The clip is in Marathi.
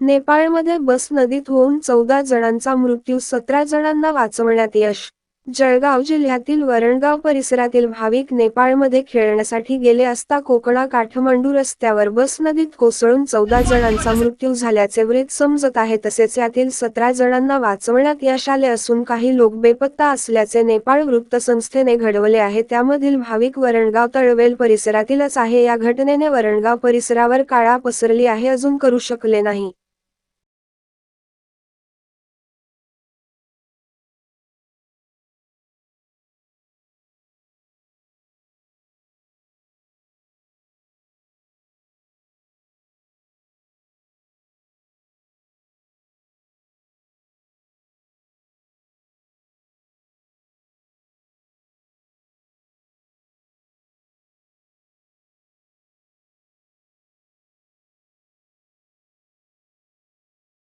नेपाळमध्ये बस नदीत होऊन चौदा जणांचा मृत्यू सतरा जणांना वाचवण्यात यश. जळगाव जिल्ह्यातील वरणगाव परिसरातील भाविक नेपाळमध्ये खेळण्यासाठी गेले असता कोकणा काठमांडू रस्त्यावर बस नदीत कोसळून चौदा जणांचा मृत्यू झाल्याचे वृत्त समजत आहे. तसेच यातील सतरा जणांना वाचवण्यात यश आले असून काही लोक बेपत्ता असल्याचे नेपाळ वृत्तसंस्थेने घडवले आहे. त्यामधील भाविक वरणगाव तळवेल परिसरातीलच आहे. या घटनेने वरणगाव परिसरावर काळा पसरली आहे. अजून करू शकले नाही.